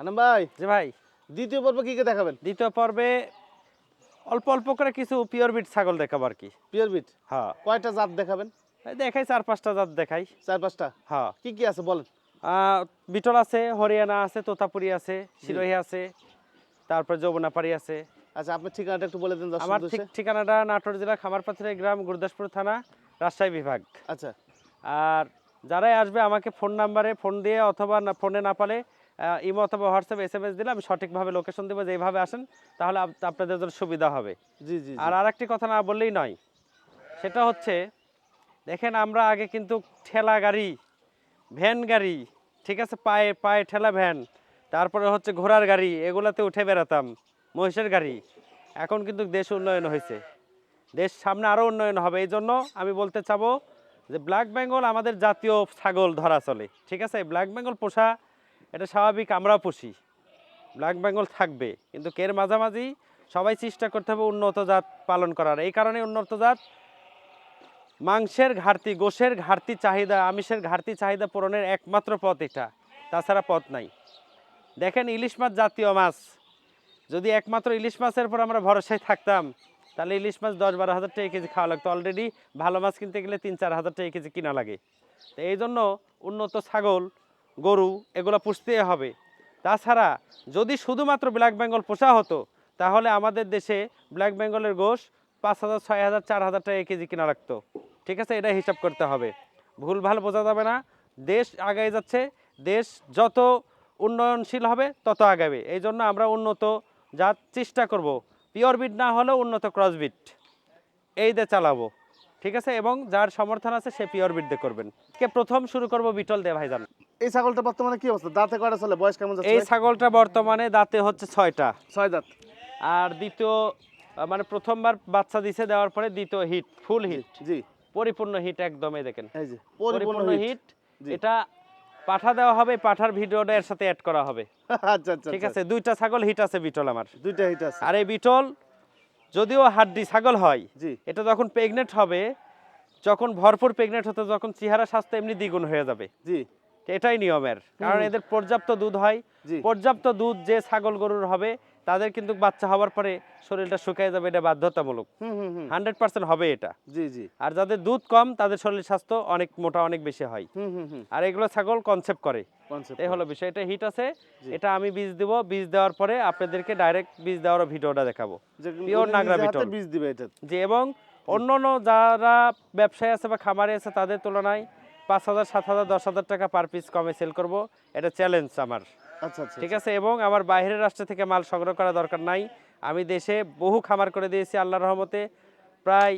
হানাম ভাই যে ভাই। দ্বিতীয় পর্ব কি কে দেখাবেন? দ্বিতীয় পর্বে অল্প অল্প করে কিছু পিওর বিট ছাগল দেখাবো আর কি। পিওর বিট হ্যাঁ। কয়টা জাত দেখাবেন? দেখাই চার পাঁচটা জাত দেখাই। চার পাঁচটা? হ্যাঁ। কি কি আছে বলেন? বিটল আছে হরিয়ানা আছে তোতাপুরি আছে সিরোহি আছে তারপর যমুনাপাড়ি আছে। আচ্ছা আপনার ঠিকানাটা একটু বলে দিন আমার ঠিকানাটা নাটোর জেলা খামারপাথরের গ্রাম গুরদাসপুর থানা রাজশাহী বিভাগ। আচ্ছা। আর যারাই আসবে আমাকে ফোন নাম্বারে ফোন দিয়ে অথবা ফোনে না পালে ইমো অথবা হোয়াটসঅ্যাপ এস এম এস দিলে আমি সঠিকভাবে লোকেশন দেবো যে এইভাবে আসেন তাহলে আপনাদের জন্য সুবিধা হবে। জি জি জি। আর আরেকটি কথা না বললেই নয় সেটা হচ্ছে দেখেন আমরা আগে কিন্তু ঠেলা গাড়ি ভ্যান গাড়ি ঠিক আছে পায়ে পায়ে ঠেলা ভ্যান তারপরে হচ্ছে ঘোড়ার গাড়ি এগুলাতে উঠে বেড়াতাম মহিষের গাড়ি। এখন কিন্তু দেশ উন্নয়ন হয়েছে। দেশ সামনে আরও উন্নয়ন হবে এই জন্য আমি বলতে চাবো যে ব্ল্যাক বেঙ্গল আমাদের জাতীয় ছাগল ধরা চলে ঠিক আছে? ব্ল্যাক বেঙ্গল পোষা এটা স্বাভাবিক, আমরাও পুষি। ব্ল্যাক বেঙ্গল থাকবে, কিন্তু কের মাঝামাঝি সবাই চেষ্টা করতে হবে উন্নত জাত পালন করার। এই কারণে উন্নত জাত মাংসের ঘাটতি, গোশের ঘাটতি চাহিদা, আমিষের ঘাটতি চাহিদা পূরণের একমাত্র পথ এটা। তাছাড়া পথ নাই। দেখেন ইলিশ মাছ জাতীয় মাছ। যদি একমাত্র ইলিশ মাছের পর আমরা ভরসায় থাকতাম, তাহলে ইলিশ মাছ দশ বারো হাজার টাকা কেজি খাওয়া লাগতো। অলরেডি ভালো মাছ কিনতে গেলে তিন চার হাজার টাকা কেজি কিনা লাগে। তো এই জন্য উন্নত ছাগল গরু, এগুলো পুষতে হবে। তাছাড়া যদি শুধুমাত্র ব্ল্যাক বেঙ্গল পোষা হতো, তাহলে আমাদের দেশে ব্ল্যাক বেঙ্গলের গোশ পাঁচ হাজার, ছয় হাজার, চার হাজার টাকা কেজি কিনা লাগতো। ঠিক আছে? এটা হিসাব করতে হবে। ভুল ভালো বোঝা যাবে না। দেশ আগায় যাচ্ছে। দেশ যত উন্নয়নশীল হবে, তত আগাবে। এই জন্য আমরা উন্নত জাত চেষ্টা করব। পিওর বিট না হলেও উন্নত ক্রস বিট এই দিয়ে চালাবো। ঠিক আছে? এবং যার সমর্থন আছে, সে পিওর বিট দিয়ে করবেন। প্রথম শুরু করব, বিটল দিয়ে ভাইজান। এই ছাগলটা বর্তমানে কি অবস্থা? দাঁতে কয়টা চলে? বয়স কেমন যাচ্ছে এই ছাগলটা বর্তমানে দাঁতে হচ্ছে ছয়টা। ছয় দাঁত। আর দ্বিতীয় মানে প্রথমবার বাচ্চা দিছে দেওয়ার পরে দ্বিতীয় হিট ফুল হিট। জি। পরিপূর্ণ হিট একদমই দেখেন। এই যে পরিপূর্ণ হিট। এটা পাঠা দেওয়া হবে পাঠার ভিডিওটা এর সাথে অ্যাড করা হবে। আচ্ছা আচ্ছা ঠিক আচ্ছা। আছে দুইটা ছাগল হিট আছে বিটল আমার। দুইটা হিট আছে। আর এই বিটল যদিও হাড্ডি ছাগল হয় জি। এটা যখন প্রেগনেন্ট হবে যখন ভরপুর প্রেগনেন্ট হতে যখন চেহারা স্বাস্থ্য এমনি দ্বিগুণ হয়ে যাবে। জি। এটাই নিয়মের। কারণ এদের পর্যাপ্ত দুধ হয়। পর্যাপ্ত দুধ যে ছাগল গরুর হবে তাদের কিন্তু বাচ্চা হওয়ার পরে শরীরটা শুকিয়ে যাবে এটা বাধ্যতামূলক। হান্ড্রেড পার্সেন্ট হবে এটা। জি জি। আর যাদের দুধ কম তাদের শরীর স্বাস্থ্য অনেক মোটা অনেক বেশি হয়। আর এগুলো ছাগল কনসেপ্ট করে। এই হলো বিষয়। এটা হিট আছে। এটা আমি বীজ দিব। বীজ দেওয়ার পরে আপনাদেরকে ডাইরেক্ট বীজ দেওয়ার ভিডিওটা দেখাবো। Pure নাগরা বিটল। বীজ দিবে এটা। যে এবং অন্য অন্য যারা ব্যবসায়ী আছে বা খামারে আছে তাদের তুলনায় পাঁচ হাজার সাত হাজার দশ হাজার টাকা পার পিস কমে সেল করব। এটা চ্যালেঞ্জ আমার। আচ্ছা আচ্ছা ঠিক আছে? এবং আমার বাইরের রাষ্ট্র থেকে মাল সংগ্রহ করা দরকার নাই। আমি দেশে বহু খামার করে দিয়েছি আল্লাহর রহমতে। প্রায়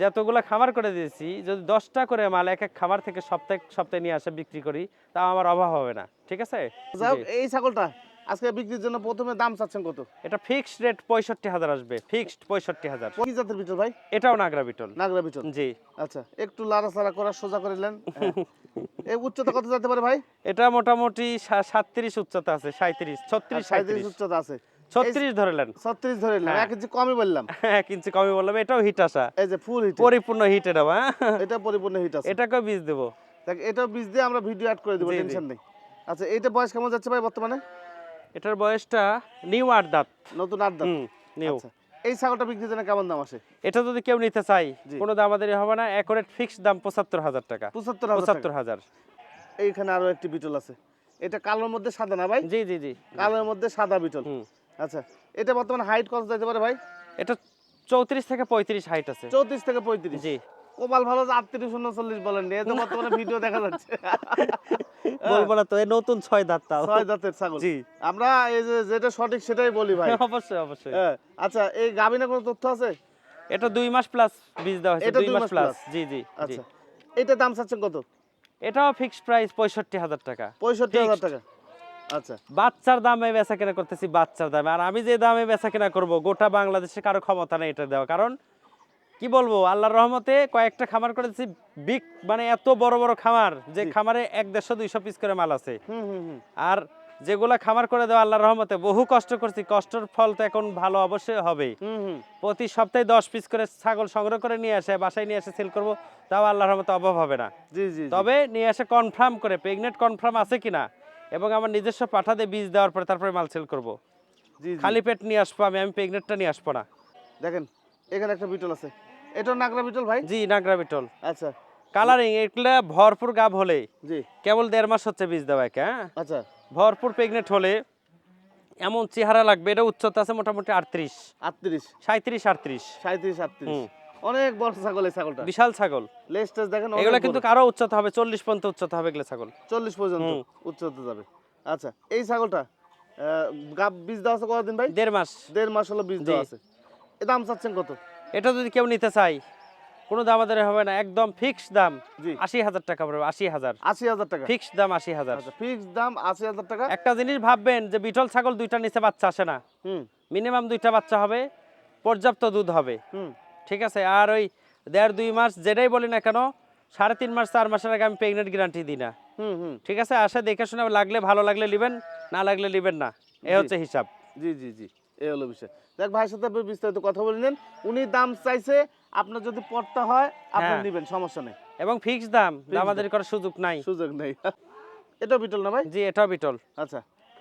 যতগুলো খামার করে দিয়েছি যদি দশটা করে মাল এক এক খামার থেকে সপ্তাহে সপ্তাহে নিয়ে আসে বিক্রি করি তা আমার অভাব হবে না। ঠিক আছে। এই ছাগলটা আজকে বিক্রির জন্য প্রথমে দাম চাচ্ছেন কত? এটা ফিক্সড রেট পঁয়ষট্টি হাজার আসবে। ফিক্সড পঁয়ষট্টি হাজার। কি জাতের বিটল ভাই? এটাও নাগরা বিটল। নাগরা বিটল। জি। আচ্ছা একটু লাড়াচাড়া করা সোজা করিলেন হ্যাঁ। এই উচ্চতা কত যেতে পারে ভাই? এটা মোটামুটি সাতত্রিশ উচ্চতা আছে সাঁত্রিশ ছত্রিশ সাঁত্রিশ উচ্চতা আছে। ছত্রিশ ধরলেন ছত্রিশ ধরে নিলাম হ্যাঁ। এক ইঞ্চি কমই বললাম। এক ইঞ্চি কমই বললাম এটাও হিট আসা। এই যে ফুল হিট পরিপূর্ণ হিট এটা হ্যাঁ। এটা পরিপূর্ণ হিট আছে। এটাকেও বীজ দেবো। দেখ এটাও বীজ দিয়ে আমরা ভিডিও অ্যাড করে দেবো। টেনশন নেই। আচ্ছা এইটা বয়স কেমন যাচ্ছে ভাই বর্তমানে? এটার বয়সটা নিউ আট দাঁত নতুন আট দাঁত নিউ। আচ্ছা এই ছাগলটা বিক্রির জন্য কেমন দাম আসে? এটা যদি কেউ নিতে চাই। কোনো দামাদারি হবে না একরেট ফিক্সড দাম পঁচাত্তর হাজার টাকা। পঁচাত্তর পঁচাত্তর হাজার। এইখানে আরও একটি বিটল আছে। এটা কালোর মধ্যে সাদা না ভাই? জি জি জি। কালোর মধ্যে সাদা বিটল। আচ্ছা এটা বর্তমানে হাইট কত যেতে পারে ভাই? এটা চৌত্রিশ থেকে পঁয়ত্রিশ হাইট আছে। চৌত্রিশ থেকে পঁয়ত্রিশ। জি। কোপাল ভালো আটত্রিশ উনচল্লিশ বলেন এই বর্তমানে ভিডিও দেখা যাচ্ছে। বলব না তো এই নতুন ছয় দাঁত ছয় দাঁতের ছাগল। জি। আমরা এই যে যেটা সঠিক সেটাই বলি ভাই। অবশ্যই অবশ্যই। হ্যাঁ, আচ্ছা এই গাবিনা কোনো তথ্য আছে? এটা দুই মাস প্লাস বীজ দেওয়া হয়েছে দুই মাস প্লাস জি জি জি। আচ্ছা এটা দাম চাচ্ছেন কত? এটাও ফিক্সড প্রাইস পঁয়ষট্টি হাজার টাকা। পঁয়ষট্টি হাজার টাকা। আচ্ছা। বাচ্চার দামে বেচা কেনা করতেছি বাচ্চার দামে। আর আমি যে দামে বেচা কেনা করব গোটা বাংলাদেশে কারও ক্ষমতা নেই এটা দেওয়া। কারণ কি বলব আল্লাহর রহমতে কয়েকটা খামার করেছি বিগ মানে এত বড় বড় খামার যে খামারে এক দেড়শো দুইশো পিস করে মাল আছে। আর যেগুলা খামার করে দেওয়া আল্লাহর রহমতে বহু কষ্ট করছি কষ্টের ফল তো এখন ভালো অবশ্যই হবে প্রতি সপ্তাহে দশ পিস করে ছাগল সংগ্রহ করে নিয়ে আসে বাসায় নিয়ে এসে সেল করব তাও আল্লাহর রহমতে অভাব হবে না। জি জি জি। তবে নিয়ে এসে কনফার্ম করে প্রেগনেন্ট কনফার্ম আছে কিনা এবং আমার নিজস্ব পাঠাতে বীজ দেওয়ার পরে তারপরে মাল সেল করব। খালি পেট নিয়ে আসব আমি আমি প্রেগনেন্টটা নিয়ে আসব না। দেখেন এখানে একটা বিটল আছে। এটা নাগরা বিটল ভাই? জি নাগরা বিটল। আচ্ছা। কালারিং এগুলা ভরপুর গাব হলে জি। কেবল দেড় মাস হচ্ছে বীজ দেওয়া একে হ্যাঁ? আচ্ছা। ভরপুর প্রেগনেন্ট হলে এমন চেহারা লাগবে এটা উচ্চতা আছে মোটামুটি আটত্রিশ। আটত্রিশ। সাঁত্রিশ আটত্রিশ। সাঁত্রিশ আটত্রিশ। অনেক বড় ছাগল এই ছাগলটা। বিশাল ছাগল। লেজ টেজ দেখেন এগুলো কিন্তু কারও উচ্চতা হবে চল্লিশ পর্যন্ত উচ্চতা হবে এগুলো ছাগল। চল্লিশ পর্যন্ত হুম। উচ্চ যাবে। আচ্ছা এই ছাগলটা গাব বীজ দেওয়া আছে কতদিন ভাই? দেড় মাস। দেড় মাস হলো বীজ দেওয়া আছে। দাম চাচ্ছেন কত? এটা যদি কেউ নিতে চাই কোনো দাম আমাদের হবে না একদম ফিক্সড দাম আশি হাজার টাকা পড়বে আশি হাজার। আশি হাজার টাকা। ফিক্সড দাম আশি হাজার। আচ্ছা ফিক্স দাম আশি হাজার টাকা। একটা জিনিস ভাববেন যে বিটল ছাগল দুইটা নিচে বাচ্চা আসে না। মিনিমাম দুইটা বাচ্চা হবে পর্যাপ্ত দুধ হবে। হুম। ঠিক আছে আর ওই দেড় দুই মাস যেটাই বলি না কেন সাড়ে তিন মাস চার মাসের আগে আমি প্রেগনেন্ট গ্যারান্টি দিই না। হুম হুম। ঠিক আছে আসে দেখে শুনে লাগলে ভালো লাগলে নেবেন না লাগলে নেবেন না। এ হচ্ছে হিসাব। জি জি জি। এ হলো বিষয়। দেখ ভাইয়ের সাথে আপনি বিস্তারিত কথা বলে নেন। উনি দাম চাইছে আপনার যদি পড়তে হয় আপনি হ্যাঁ। নেবেন সমস্যা নেই। এবং ফিক্সড দাম। আমাদের করার সুযোগ নাই। সুযোগ নেই। এটাও বিটল না ভাই? জি এটাও বিটল। আচ্ছা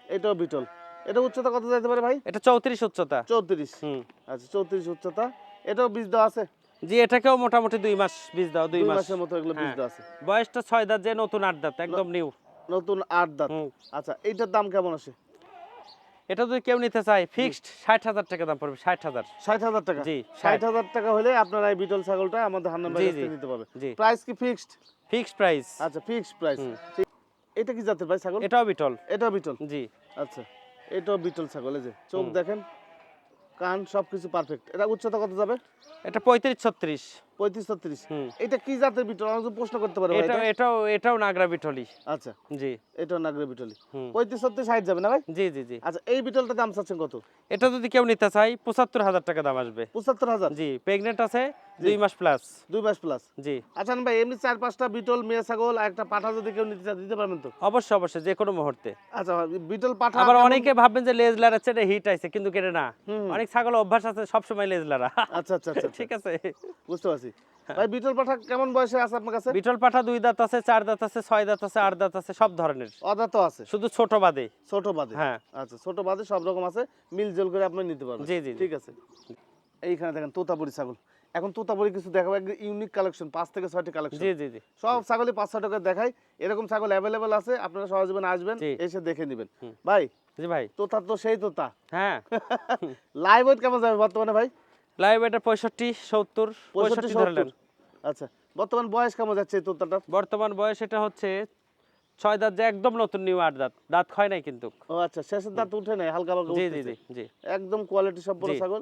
এটাও বিটল। এটা উচ্চতা কত যাইতে পারে ভাই? এটা চৌত্রিশ উচ্চতা। চৌত্রিশ। হুম। আচ্ছা চৌত্রিশ উচ্চতা। এটাও বীজ দেওয়া আছে? জি এটাকেও মোটামুটি দুই মাস বীজ দাও দুই দুই মাস। মাসের মতো এগুলো বীজ হ্যাঁ। দেওয়া আছে। বয়সটা ছয় দাঁত যে নতুন আট দাঁত একদম নিউ নতুন আট দাঁত। আচ্ছা এইটার দাম কেমন আছে এটা যদি কেউ নিতে চায় ফিক্সড ষাট হাজার টাকা দাম পড়বে ষাট হাজার। ষাট হাজার টাকা? জি ষাট। হাজার টাকা হলে আপনারা এই বিটল ছাগলটা আমাদের ভাই নিতে পারবে প্রাইস কি ফিক্সড ফিক্সড প্রাইস আচ্ছা ফিক্সড প্রাইস এটা কি জাতের ভাই ছাগল? এটাও বিটল। এটাও বিটল? জি। আচ্ছা এটাও বিটল ছাগল এই যে। চোখ দেখেন কান সবকিছু পারফেক্ট এটা উচ্চতা কত যাবে? এটা পঁয়ত্রিশ ছত্রিশ। পঁয়ত্রিশ ছত্রিশ। এটা কি জাতের বিটল? আমাকে প্রশ্ন করতে পারবে ভাই এটা এটা? এটাও এটাও নাগরা বিটলি। আচ্ছা। জি। এটাও নাগরে বিটলি। পঁয়ত্রিশ ছত্রিশ যাবে না ভাই? জি জি জি। আচ্ছা এই বিটলটা দাম চাচ্ছেন কত? এটা যদি কেউ নিতে চায় পঁচাত্তর হাজার টাকা দাম আসবে। পঁচাত্তর হাজার? জি প্রেগনেন্ট আছে দুই মাস প্লাস দুই মাস প্লাস জি। আচ্ছা ভাই এমনি চার পাঁচটা বিটল মেয়ে ছাগল আর একটা পাঠা যদি কেউ নিতে চায় দিতে পারবেন তো? অবশ্যই অবশ্যই যে কোনো মুহূর্তে। আচ্ছা বিটল পাঠা আবার অনেকে ভাববেন যে লেজ লাড়াচ্ছে এটা হিট আছে কিন্তু কেটে না। অনেক ছাগল অভ্যাস আছে সবসময় লেজ লাড়া। আচ্ছা আচ্ছা আচ্ছা। ঠিক আছে। বুঝতে পারছি। ভাই বিটল পাঠা কেমন বয়সে আছে আপনার কাছে? বিটল পাঠা দুই দাঁত আছে চার দাঁত আছে ছয় দাঁত আছে আট দাঁত আছে সব ধরনের। অদা তো আছে? শুধু ছোট বাদে। ছোট বাদে? হ্যাঁ। আচ্ছা ছোট বাদে সব রকম আছে মিল জল করে আপনি নিতে পারবেন। জি, জি, জি। ঠিক আছে। এইখানে দেখেন তোতাপুরি ছাগল। এখন তোতাপুরি কিছু দেখাবো একদম ইউনিক কালেকশন পাঁচ থেকে ছয়টি কালেকশন জি জি জি। সব ছাগলই পাঁচ ছয় টাকা দেখাই। এরকম ছাগল অ্যাভেলেবেল আছে আপনারা সহজীবনে আসবেন এসে দেখে নেবেন। ভাই জি ভাই। তোতা তো সেই তোতা। হ্যাঁ। লাইভ ওয়েট কেমন যাবে বর্তমানে ভাই? লাইভ এটা পঁয়ষট্টি সত্তর পঁয়ষট্টি পঁয়ষট্টি ধরলেন। আচ্ছা বর্তমান বয়স কেমন যাচ্ছে তোতাটার? বর্তমান বয়স এটা হচ্ছে ছয় দাঁত যে একদম নতুন নিউ আট দাঁত। দাঁত নাই কিন্তু। ও আচ্ছা শেষের দাঁত উঠে নাই হালকা হালকা জি জি জি একদম কোয়ালিটি সম্পন্ন ছাগল।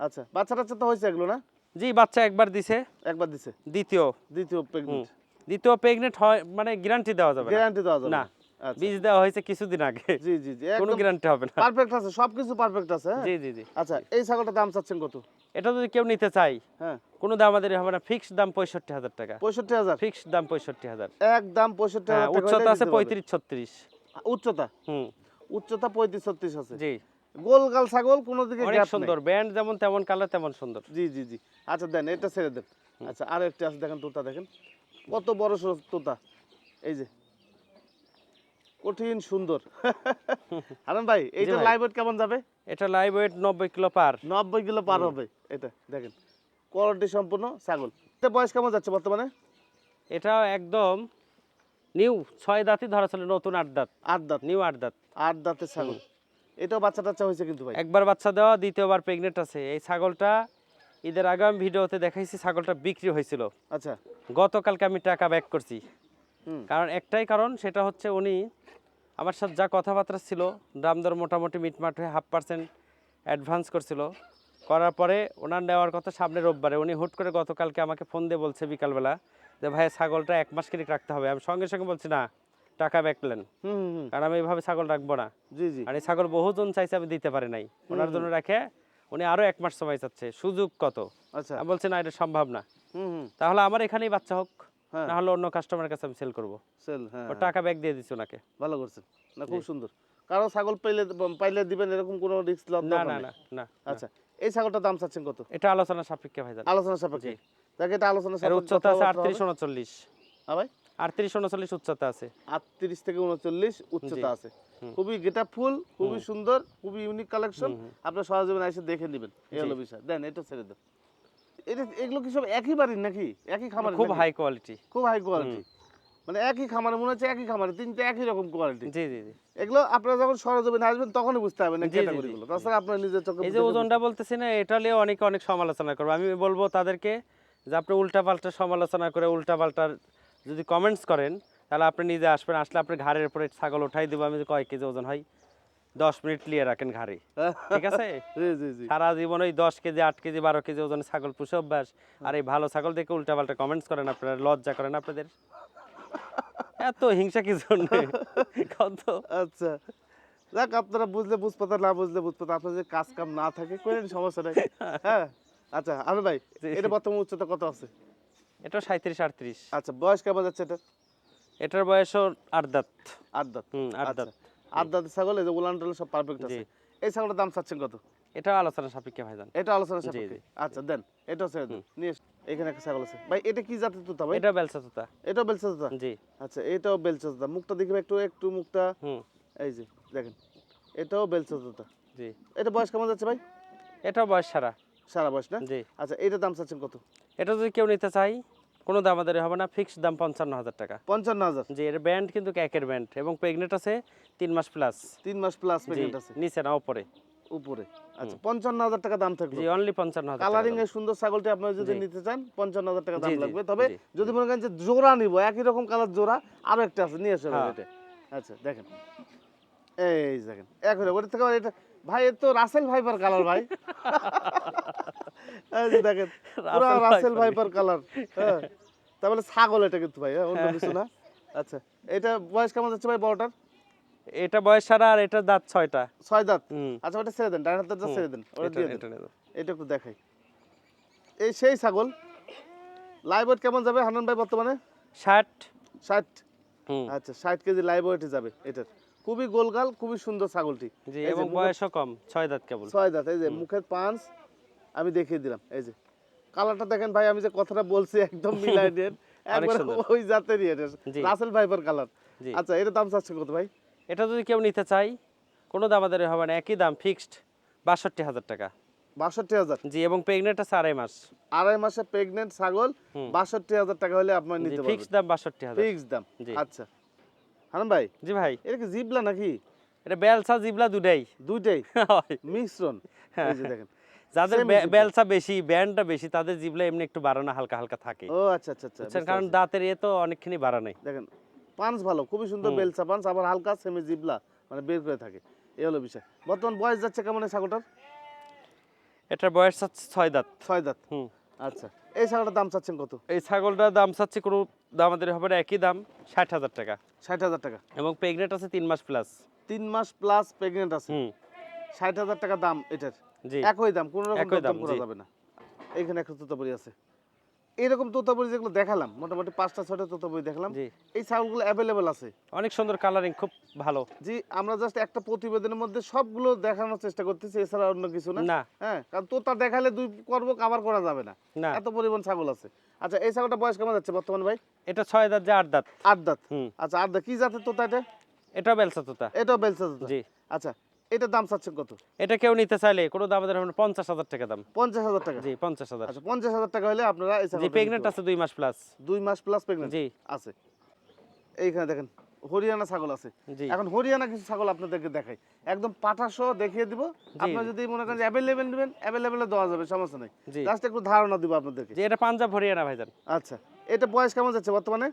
আচ্ছা বাচ্চা টাচ্চা তো হয়েছে এগুলো না? জি বাচ্চা একবার দিছে। একবার দিছে? দ্বিতীয়। দ্বিতীয় প্রেগনেন্ট দ্বিতীয় প্রেগনেন্ট হয় মানে গ্যারান্টি দেওয়া যাবে গ্যারান্টি দেওয়া যাবে না। না আচ্ছা। বীজ দেওয়া হয়েছে কিছুদিন আগে। জি জি জি। কোনো গ্যারান্টি হবে না। পারফেক্ট আছে সবকিছু পারফেক্ট আছে হ্যাঁ? জি জি জি। আচ্ছা এই ছাগলটার দাম চাচ্ছেন কত? এটা যদি কেউ নিতে চাই হ্যাঁ। কোনো দাম আমাদের হবে না ফিক্সড দাম পঁয়ষট্টি হাজার টাকা। পঁয়ষট্টি হাজার? ফিক্সড দাম পঁয়ষট্টি হাজার। একদম পঁয়ষট্টি হ্যাঁ হাজার উচ্চতা হইলেই আছে। পঁয়ত্রিশ ছত্রিশ উচ্চতা? হুম। উচ্চতা পঁয়ত্রিশ ছত্রিশ আছে। জি। গোলগাল ছাগল কোনো দিকে অনেক সুন্দর। ব্যান্ড যেমন তেমন কালার তেমন সুন্দর। জি জি জি। আচ্ছা দেন এটা ছেড়ে দেন। আচ্ছা আর একটা আছে দেখেন তোতা দেখেন। কত বড় তোতা। এই যে কঠিন সুন্দর। হারান ভাই এইটা লাইভ ওয়েট কেমন যাবে? এটা লাইভ ওয়েট নব্বই কিলো পার। নব্বই কিলো পার হবে। এটা দেখেন। কোয়ালিটি সম্পূর্ণ ছাগল। এটা বয়স কেমন যাচ্ছে বর্তমানে? এটা একদম নিউ ছয় দাঁতই ধরা ছিল নতুন আট দাঁত। আট দাঁত। নিউ আট দাঁত। আট দাঁতের ছাগল। এটাও বাচ্চা টাচ্চা হয়েছে কিন্তু ভাই। একবার বাচ্চা দেওয়া দ্বিতীয়বার প্রেগনেন্ট আছে। এই ছাগলটা ঈদের আগে আমি ভিডিওতে দেখাইছি ছাগলটা বিক্রি হয়েছিল। আচ্ছা। গতকালকে আমি টাকা ব্যাক করছি। কারণ একটাই কারণ সেটা হচ্ছে উনি আমার সাথে যা কথাবার্তা ছিল দাম দর মোটামুটি মিটমাট হয়ে হাফ পার্সেন্ট অ্যাডভান্স করছিল। করার পরে ওনার নেওয়ার কথা সামনে রোববারে। উনি হুট করে গতকালকে আমাকে ফোন দিয়ে বলছে বিকালবেলা যে ভাই ছাগলটা এক মাস কিনে রাখতে হবে। আমি সঙ্গে সঙ্গে বলছি না টাকা ব্যাক প্ল্যান হুম হুম, হুম। কারণ আমি এইভাবে ছাগল রাখব না। জি জি। আর এই ছাগল বহুজন চাইছে আমি দিতে পারি নাই। ওনার জন্য রাখে উনি আরও এক মাস সময় চাচ্ছে। সুযোগ কত? আচ্ছা। আমি বলছি না এটা সম্ভব না। তাহলে আমার এখানেই বাচ্চা হোক। না হলে অন্য কাস্টমারের কাছে আমি সেল করব। সেল হ্যাঁ ও টাকা ব্যাক দিয়ে দিচ্ছি ওনাকে। ভালো করছেন। না খুব সুন্দর। কারও ছাগল পাইলে পাইলে দিবেন এরকম কোনো রিস্ক লব না না না আচ্ছা এই ছাগলটার দাম চাচ্ছেন কত? এটা আলোচনা সাপেক্ষে ভাই আলোচনা সাপেক্ষে। জি। এটা আলোচনা সাপেক্ষে উচ্চতা আছে কথাবার্তা আটত্রিশ হবে। উনচল্লিশ। হ্যাঁ ভাই। আটত্রিশ উনচল্লিশ উচ্চতা আছে। আটত্রিশ থেকে উনচল্লিশ উচ্চতা আছে। খুবই গেটা ফুল খুবই সুন্দর খুবই ইউনিক কালেকশন। আপনার সহজীবন এসে দেখে নেবেন। এই হলো বিষয়। দেন এটা ছেড়ে দেন। এটা এগুলো কি সব একই বাড়ির নাকি? একই খামার খুব হাই কোয়ালিটি খুব হাই কোয়ালিটি মানে একই খামারে মনে হচ্ছে একই খামারে তিনটে একই রকম কোয়ালিটি জি জি জি। এগুলো আপনারা যখন সরজমিনে আসবেন তখনই বুঝতে পারবেন জি। ক্যাটাগরিগুলো তাছাড়া আপনার নিজের চোখে এই যে ওজনটা বলতেছি না এটা নিয়ে অনেক অনেক সমালোচনা করব। আমি বলব তাদেরকে যে আপনি উল্টাপাল্টা সমালোচনা করে উল্টাপাল্টার যদি কমেন্টস করেন তাহলে আপনি নিজে আসবেন আসলে আপনি ঘাড়ের উপরে ছাগল উঠাই দেবো। আমি কয় কেজি ওজন হয় দশ মিনিট লিয়ে রাখেন ঘাড়ে। ঠিক আছে? সারা জীবন ওই দশ কেজি আট কেজি বারো কেজি ওজন ছাগল পুষে অভ্যাস। আর এই ভালো ছাগল দেখে উল্টাপাল্টা কমেন্টস করেন আপনারা লজ্জা করেন আপনাদের। এত হিংসা কি জন্য? কত? আচ্ছা। যাক আপনারা বুঝলে বুঝপাতা না বুঝলে বুঝপাতা। আপনার যে কাজ কাম না থাকে করেন সমস্যা নাই। হ্যাঁ? আচ্ছা আমি ভাই। এটা বর্তমান উচ্চতা কত আছে? এটা সাঁত্রিশ আটত্রিশ। আচ্ছা বয়স কেমন যাচ্ছে এটা? এটার বয়সও আট দাঁত। আট দাঁত। হুম আট আচ্ছা। দাঁত। দাঁত ছাগল এই যে উলান টালান সব পারফেক্ট আছে। এই ছাগলটার দাম চাচ্ছেন কত? এটা আলোচনা সাপেক্ষে ভাইজান। এটা আলোচনা সাপেক্ষে? আচ্ছা দেন এটা দেন নিয়ে এখানে একটা ছাগল আছে। ভাই এটা কি জাতের তুতা ভাই? এটা বেলসা তোতা। এটাও বেলচা তুতা? জি। আচ্ছা এটাও বেলচা তুতা। মুখটা দেখবে একটু একটু মুখটা। হুম। এই যে দেখেন এটাও বেলচা তুতা। জি। এটা বয়স কেমন যাচ্ছে ভাই? এটাও বয়স সারা। সারা বয়স না? জি। আচ্ছা এটার দাম চাচ্ছেন কত? এটা যদি কেউ নিতে চাই কোনো দাম আমাদের হবে না ফিক্সড দাম পঞ্চান্ন হাজার টাকা। পঞ্চান্ন হাজার। জি এর ব্যান্ড কিন্তু একের ব্যান্ড এবং প্রেগনেন্ট আছে তিন মাস প্লাস তিন মাস প্লাস প্রেগনেন্ট আছে। নিচে না উপরে। উপরে। আচ্ছা পঞ্চান্ন হাজার টাকা দাম থাকবে জি অনলি পঞ্চান্ন হাজার কালারিং এর সুন্দর ছাগলটি আপনারা যদি নিতে চান পঞ্চান্ন হাজার টাকা দাম লাগবে। তবে যদি মনে করেন যে জোড়া নিব একই রকম কালার জোড়া আরও একটা আছে নিয়ে হ্যাঁ। এটা আচ্ছা দেখেন। এই দেখেন এক হলে ওটা থেকে এটা ভাই এর তো রাসেল ভাইপার কালার ভাই। এই যে দেখেন পুরো রাসেল ভাইপার। কালার হ্যাঁ। তাহলে ছাগল এটা কিন্তু ভাই হ্যাঁ, অন্য কিছু না। আচ্ছা এটা বয়স কেমন যাচ্ছে ভাই বড়টার? এটা বয়স সারা আর এটা দাঁত ছয়টা। ছয় দাঁত? আচ্ছা ওটা ছেড়ে দেন ডান হাতটা ছেড়ে দেন ওটা দিয়ে দেন। এটা একটু দেখাই। এই সেই ছাগল লাইভ ওয়েট কেমন যাবে হানান ভাই বর্তমানে? ষাট। ষাট? হুম। আচ্ছা ষাট কেজি লাইভ ওয়েটে যাবে এটার। খুবই গোলগাল খুবই সুন্দর ছাগলটি। এবং বয়সও কম ছয় দাঁত কেবল। ছয় দাঁত এই যে মুখের পাঁচ আমি দেখিয়ে দিলাম এই যে। কালারটা দেখেন ভাই আমি যে কথাটা বলছি একদম মিলাই দেন একবার ওই জাতেরই এটা। রাসেল ভাইপার কালার আচ্ছা এটা দাম চাচ্ছে কত ভাই? এটা যদি কেউ নিতে চাই কোনো দাম আমাদের হবে না একই দাম ফিক্সড বাষট্টি হাজার টাকা। বাষট্টি হাজার? জি এবং প্রেগনেন্ট আছে আড়াই মাস। আড়াই মাসে প্রেগনেন্ট ছাগল বাষট্টি হাজার টাকা হলে আপনার নিতে ফিক্সড দাম বাষট্টি হাজার। ফিক্স দাম। আচ্ছা। ভাই? জি ভাই। এটা কি জিবলা নাকি? এটা বেলসা জিবলা দুটাই। দুইটাই? হয়। মিশ্রণ। হ্যাঁ, এই যে দেখেন। যাদের। বেলসা বেশি ব্যান্ডটা বেশি তাদের জিবলা এমনি একটু বাড়ানো হালকা হালকা থাকে। ও আচ্ছা আচ্ছা আচ্ছা কারণ দাঁতের এ তো অনেকখানি বাড়া নেই। দেখেন পাঁচ ভালো খুবই সুন্দর। বেলচা পাঁচ আবার হালকা সেমি জিবলা মানে বের করে থাকে। এই হলো বিষয়। বর্তমান বয়স যাচ্ছে কেমন এই ছাগলটার? এটার বয়স হচ্ছে ছয় দাঁত। ছয় দাঁত? হুম। আচ্ছা এই ছাগলটার দাম চাচ্ছেন কত? এই ছাগলটার দাম চাচ্ছি কোনো দাম আমাদের হবে না একই দাম ষাট হাজার টাকা। ষাট হাজার টাকা। এবং প্রেগনেন্ট আছে তিন মাস প্লাস তিন মাস প্লাস প্রেগনেন্ট আছে। হুম। ষাট হাজার টাকা দাম এটার। একই দাম কোনো রকম দাম, করা যাবে না। এইখানে একটা তোতাপুরি আছে। এরকম তোতাপুরি যেগুলো দেখালাম মোটামুটি পাঁচটা ছয়টা তোতাপুরি দেখালাম এই ছাগলগুলো অ্যাভেলেবেল আছে। অনেক সুন্দর কালারিং খুব ভালো। জি আমরা জাস্ট একটা প্রতিবেদনের মধ্যে সবগুলো দেখানোর চেষ্টা করতেছি এছাড়া অন্য কিছু না। হ্যাঁ কারণ তোতা দেখালে দুই করব কাভার করা যাবে না। না। এত পরিমাণ ছাগল আছে। আচ্ছা এই ছাগলটা বয়স কেমন যাচ্ছে বর্তমান ভাই? এটা ছয় দাঁত যে আট দাঁত। আট দাঁত। আচ্ছা আট দাঁত। কি জাতের তোতা এটা? এটাও বেলসা তোতা। এটাও বেলসা তোতা। জি। আচ্ছা এটার দাম চাচ্ছেন কত? এটা কেউ নিতে চাইলে কোনো দাম আমাদের হবে না পঞ্চাশ হাজার টাকা দাম। পঞ্চাশ হাজার টাকা? জি পঞ্চাশ হাজার। আচ্ছা পঞ্চাশ হাজার টাকা হলে আপনারা এই জি প্রেগনেন্ট আছে দুই মাস প্লাস। দুই মাস প্লাস প্রেগনেন্ট জি। আছে। এইখানে দেখেন হরিয়ানা ছাগল আছে। জি। এখন হরিয়ানা কিছু ছাগল আপনাদেরকে দেখাই। একদম পাঠা সহ দেখিয়ে দিব। আপনারা যদি মনে করেন অ্যাভেলেবেল নেবেন অ্যাভেলেবেল দেওয়া যাবে সমস্যা নেই। জাস্ট একটু ধারণা দিব আপনাদেরকে। যে এটা পাঞ্জাব হরিয়ানা ভাইজান। আচ্ছা এটা বয়স কেমন যাচ্ছে বর্তমানে?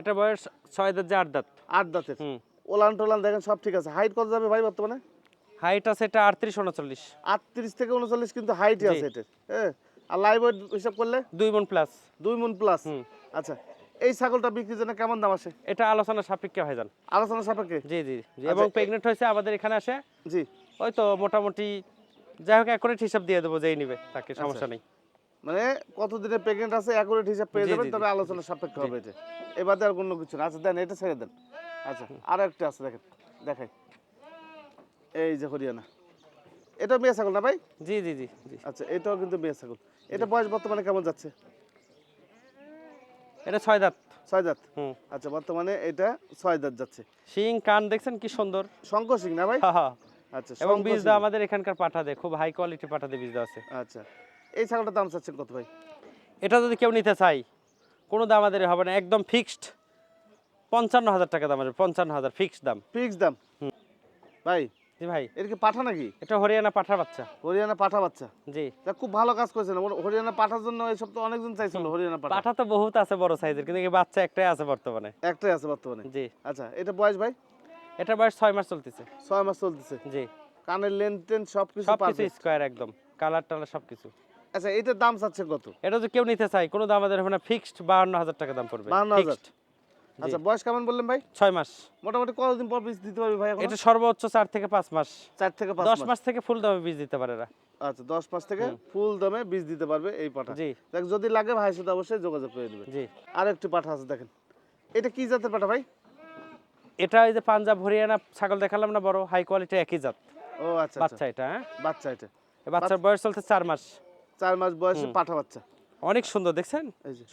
এটা বয়স ছয় দাঁত যে আট দাঁত। আট দাঁতের। হুম। ওলান টোলান দেখেন সব ঠিক আছে। হাইট কত যাবে ভাই বর্তমানে? হাইট আছে এটা আটত্রিশ উনচল্লিশ। আটত্রিশ থেকে উনচল্লিশ কিন্তু হাইটই জি। আছে এটার হ্যাঁ? আর লাইভ ওয়েট হিসাব করলে? দুই মন প্লাস দুই মন প্লাস আচ্ছা এই ছাগলটা বিক্রির জন্য কেমন দাম আসে? এটা আলোচনা সাপেক্ষে ভাইজান আলোচনা সাপেক্ষে? জি জি আচ্ছা, এবং প্রেগনেন্ট হয়েছে আমাদের এখানে আসে। জি। ওই তো মোটামুটি যাই হোক অ্যাকুরেট হিসাব দিয়ে দেবো যেই নিবে তাকে আচ্ছা। সমস্যা নেই। মানে কতদিনের প্রেগনেন্ট আছে অ্যাকুরেট হিসাব পেয়ে যাবেন তবে আলোচনা সাপেক্ষে হবে এটা। এবারে আর কোনো কিছু না। আচ্ছা দেন এটা ছেড়ে দেন। আচ্ছা আর একটা আছে দেখেন দেখাই। এই যে হরিয়ানা। এটা মেয়ে ছাগল না ভাই? জি জি জি জি। আচ্ছা এটাও কিন্তু মেয়ে ছাগল। এটা বয়স বর্তমানে কেমন যাচ্ছে? এটা ছয় দাঁত। ছয় দাঁত? হুম। আচ্ছা বর্তমানে এটা ছয় দাঁত যাচ্ছে। শিং কান দেখছেন কি সুন্দর? শঙ্কর সিং না ভাই। আচ্ছা এবং বীজ। দেওয়া আমাদের এখানকার পাঠা দেয় খুব হাই কোয়ালিটি পাঠা দিয়ে বীজ দেওয়া আছে। আচ্ছা এই ছাগলটার দাম চাচ্ছেন কত ভাই? এটা যদি কেউ নিতে চাই কোনো দাম আমাদের হবে না একদম ফিক্সড পঞ্চান্ন হাজার টাকা দাম আছে পঞ্চান্ন হাজার ফিক্সড দাম। ফিক্সড দাম? ভাই জি ভাই। এটা কি পাঠা নাকি? এটা হরিয়ানা পাঠার বাচ্চা। হরিয়ানা পাঠা বাচ্চা? জি। তা খুব ভালো কাজ করেছেন। হরিয়ানা পাঠার জন্য এইসব তো অনেকজন চাইছিল হরিয়ানা পাঠা। পাঠা তো বহুত আছে বড় সাইজের কিন্তু এই বাচ্চা একটাই আছে বর্তমানে। একটাই আছে বর্তমানে? জি। আচ্ছা এটা বয়স ভাই? এটা বয়স ছয় মাস চলতেছে। ছয় মাস চলতেছে। জি। কানের লেন টেন সব কিছু সব কিছু পারফেক্ট একদম। কালার টালার সব আচ্ছা এটার দাম চাচ্ছেন কত? এটা যদি কেউ নিতে চাই কোনো দাম আমাদের হবে না ফিক্সড বাহান্ন হাজার টাকা দাম পড়বে। 52,000 ফিক্সড আচ্ছা বয়স কেমন বললেন ভাই? ছয় মাস। মোটামুটি কতদিন পর বীজ দিতে পারবে ভাই এখন? এটা সর্বোচ্চ চার থেকে পাঁচ মাস। চার থেকে পাঁচ দশ মাস। মাস থেকে ফুল দামে বীজ দিতে পারে এরা। আচ্ছা দশ মাস থেকে ফুল দামে বীজ দিতে পারবে এই পাঠা। জি। দেখ যদি লাগে ভাইয়ের সাথে অবশ্যই যোগাযোগ করে নেবে জি। আর একটি পাঠা আছে দেখেন। এটা কি জাতের পাঠা ভাই? এটা এই যে পাঞ্জাব হরিয়ানা ছাগল দেখালাম না বড় হাই কোয়ালিটি একই জাত। ও আচ্ছা আচ্ছা। বাচ্চা এটা হ্যাঁ? বাচ্চা এটা। বাচ্চার বয়স চলছে চার মাস। চার মাস বয়সে পাঠা বাচ্চা। অনেক সুন্দর দেখছেন?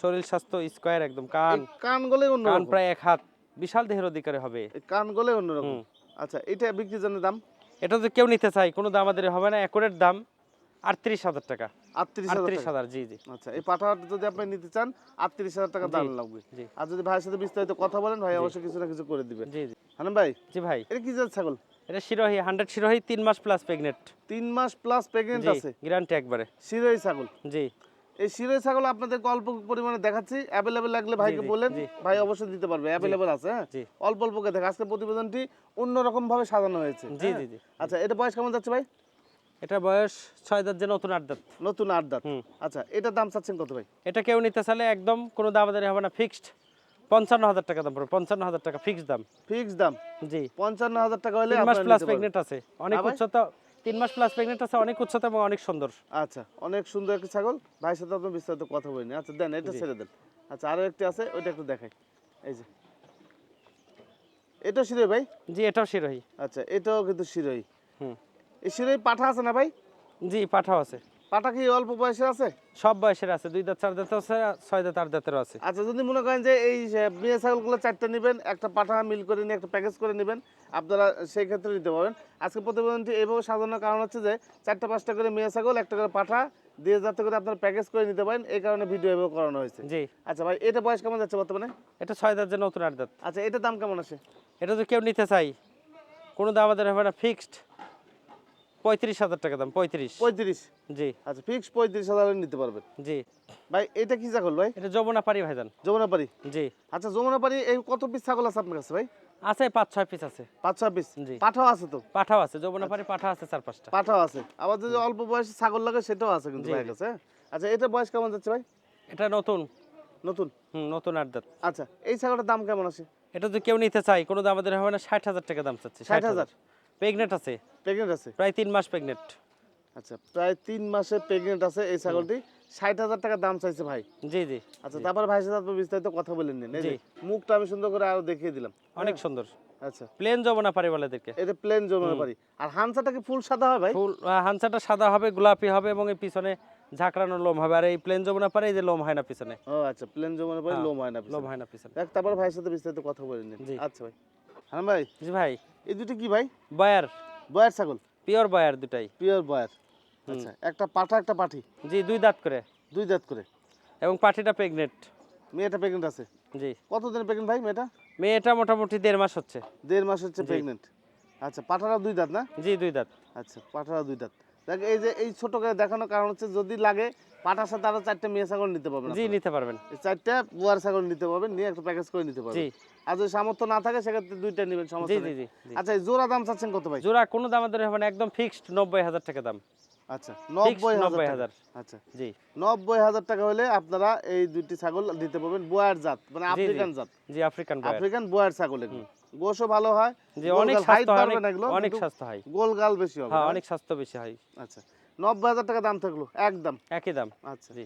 শরীর স্বাস্থ্য স্কোয়ার একদম কান। কান গলে অন্য কান প্রায় এক হাত বিশাল দেহের অধিকারী হবে। কান গলে অন্যরকম। আচ্ছা এটা বিক্রির জন্য দাম? এটা যদি কেউ নিতে চাই কোনো দাম আমাদের হবে না একরের দাম আটত্রিশ হাজার টাকা। আটত্রিশ হাজার জি জি। আচ্ছা এই পাঠাটা যদি আপনি নিতে চান আটত্রিশ হাজার টাকা দাম লাগবে। আর যদি ভাইয়ের সাথে বিস্তারিত কথা বলেন ভাই অবশ্যই কিছু না কিছু করে দিবেন জি জি। হানান ভাই জি ভাই। এটা কি জাত ছাগল? এটা শিরোহী হান্ড্রেড শিরোহী তিন মাস প্লাস প্রেগনেন্ট তিন মাস প্লাস প্রেগনেন্ট আছে? গ্যারান্টি একবারে। শিরোই ছাগল? জি। এই শিরোই ছাগল আপনাদেরকে অল্প পরিমাণে দেখাচ্ছি। অ্যাভেলেবেল লাগলে ভাইকে বলেন। ভাই অবশ্যই দিতে পারবে। অ্যাভেলেবেল আছে হ্যাঁ? অল্প অল্পকে দেখা আজকে প্রতিবেদনটি অন্যরকম ভাবে সাজানো হয়েছে জি হ্যাঁ? জি জি। আচ্ছা এটা বয়স কেমন যাচ্ছে ভাই? এটা বয়স ছয় দাঁত যে নতুন আট দাঁত। নতুন আট দাঁত। আচ্ছা এটার দাম চাচ্ছেন কত ভাই? এটা কেউ নিতে চাইলে একদম কোনো দাম আমাদের হবে না ফিক্সড। পঞ্চান্ন হাজার টাকা দাম পড়বে পঞ্চান্ন হাজার টাকা ফিক্সড দাম। ফিক্সড দাম? জি। পঞ্চান্ন হাজার টাকা হলে মাস প্লাস প্রেগনেন্ট আছে। অনেক উচ্চতা তিন মাস প্লাস প্রেগনেন্ট আছে অনেক উচ্চতা এবং অনেক সুন্দর। আচ্ছা অনেক সুন্দর একটা ছাগল। ভাইয়ের সাথে আপনি বিস্তারিত কথা বলিনি আচ্ছা দেন এটা ছেড়ে দেন। আচ্ছা আরও একটি আছে ওইটা একটু দেখাই। এই যে। এটা শিরোই ভাই? জি এটাও শিরোহী আচ্ছা এটাও কিন্তু শিরোই হুম। এই শিরোই পাঠা আছে না ভাই? জি পাঠাও আছে। পাঠা কি অল্প বয়সে আছে? সব বয়সের আছে দুই দাঁত চার দাঁত আছে ছয় দাঁত আট দাঁতেরও আছে। আচ্ছা যদি মনে করেন যে এই মেয়ে ছাগলগুলো চারটে নেবেন একটা পাঠা মিল করে নিয়ে একটা প্যাকেজ করে নেবেন আপনারা সেই ক্ষেত্রে নিতে পারবেন। আজকে প্রতিবেদনটি এইভাবে সাজানোর কারণ হচ্ছে যে চারটা পাঁচটা করে মেয়ে ছাগল একটা করে পাঠা দিয়ে যাতে করে আপনারা প্যাকেজ করে নিতে পারেন এই কারণে ভিডিও এভাবে করানো হয়েছে। জি। আচ্ছা ভাই এটা বয়স কেমন যাচ্ছে বর্তমানে? এটা ছয় দাঁত যে নতুন আট দাঁত। আচ্ছা এটার দাম কেমন আছে? এটা যদি কেউ নিতে চাই কোনো দাম আমাদের হবে না ফিক্সড পঁয়ত্রিশ হাজার টাকা দাম পঁয়ত্রিশ। পঁয়ত্রিশ? জি। আচ্ছা ফিক্স পঁয়ত্রিশ হাজার নিতে পারবেন? জি। ভাই এটা কি ছাগল ভাই? এটা যমুনা পারি ভাইজান যমুনাপাড়ি জি। আচ্ছা যমুনাপাড়ি এই কত পিস ছাগল আছে আপনার কাছে ভাই? আছে পাঁচ ছয় পিস আছে। পাঁচ ছয় পিস জি। পাঠাও আছে তো? পাঠাও আছে যমুনা পারি পাঠা আছে চার পাঁচটা। পাঠাও আছে। আবার যদি অল্প বয়সে ছাগল লাগে সেটাও আছে কিন্তু ভাইয়ের কাছে হ্যাঁ? আচ্ছা এটা বয়স কেমন যাচ্ছে ভাই? এটা নতুন। নতুন? হুম নতুন আট দাঁত। আচ্ছা এই ছাগলটার দাম কেমন আছে? এটা যদি কেউ নিতে চাই কোনো দাম আমাদের হবে না ষাট হাজার টাকা দাম চাচ্ছে ষাট হাজার? প্রেগনেন্ট আছে। প্রেগনেন্ট আছে? প্রায় তিন মাস প্রেগনেন্ট আচ্ছা প্রায় তিন মাসে প্রেগনেন্ট আছে এই ছাগলটি। ষাট হাজার টাকা দাম চাইছে ভাই। জি জি। আচ্ছা তারপর ভাইয়ের সাথে বিস্তারিত কথা বলেন নিন। জি। মুখটা আমি সুন্দর করে আরও দেখিয়ে দিলাম অনেক সুন্দর। আচ্ছা। প্লেন যমুনা পারি বলে এদেরকে। এটা প্লেন জমে পারি আর হানসাটা কি ফুল সাদা হয় ভাই? ফুল হানসাটা সাদা হবে গোলাপি হবে এবং এই পিছনে ঝাঁকড়ানো লোম হবে। আর এই প্লেন যমুনা পারে এই যে লোম হয় না পিছনে। ও আচ্ছা প্লেন জমে পারি হ্যাঁ, লোম হয় না লোম হয় না পিছনে। দেখ তারপর ভাইয়ের সাথে বিস্তারিত কথা বলে নিন। আচ্ছা ভাই। হ্যাঁ ভাই? জি ভাই। এই দুটো কি ভাই? বয়ার। বয়ার ছাগল? পিওর বয়ার দুটাই। Pure Boer. আচ্ছা একটা পাঠা একটা পাঠি? জি দুই দাঁত করে। দুই দাঁত করে? এবং পাঠিটা প্রেগনেন্ট মেয়েটা প্রেগনেন্ট আছে? জি। কতদিন প্রেগনেন্ট ভাই মেয়েটা? মেয়েটা মোটামুটি দেড় মাস হচ্ছে। দেড় মাস হচ্ছে প্রেগনেন্ট আচ্ছা পাঠারা দুই দাঁত না? জি দুই দাঁত। আচ্ছা পাঠারা দুই দাঁত। দেখ এই যে এই ছোট করে দেখানোর কারণ হচ্ছে যদি লাগে পাঠার সাথে আরও চারটে মেয়ে ছাগল নিতে পারবেন জি নিতে পারবেন। চারটা বুয়ার ছাগল নিতে পারবেন নিয়ে একটা প্যাকেজ করে নিতে জি। পারবেন আর যদি সামর্থ্য না থাকে সেক্ষেত্রে দুইটা নেবেন সমস্যা জি জি আচ্ছা জোড়া দাম চাচ্ছেন কত ভাই? জোড়া কোনো দাম আমাদের হবে না একদম ফিক্সড নব্বই হাজার টাকা দাম। আচ্ছা নব্বই হাজার। হাজার আচ্ছা জি। নব্বই হাজার টাকা হলে আপনারা এই দুইটি ছাগল দিতে পারবেন বোয়ার জাত মানে। আফ্রিকান জাত। জি আফ্রিকান আফ্রিকান বোয়ার ছাগল এগুলো। গোশও ভালো হয় গোল অনেক স্বাস্থ্য হয়, অনেক এগুলো, অনেক কিন্তু স্বাস্থ্য হয়। গোল বেশি হবে হ্যাঁ? অনেক স্বাস্থ্য বেশি হয়। আচ্ছা। নব্বই হাজার টাকা দাম থাকল একদম। একই দাম। আচ্ছা। জি।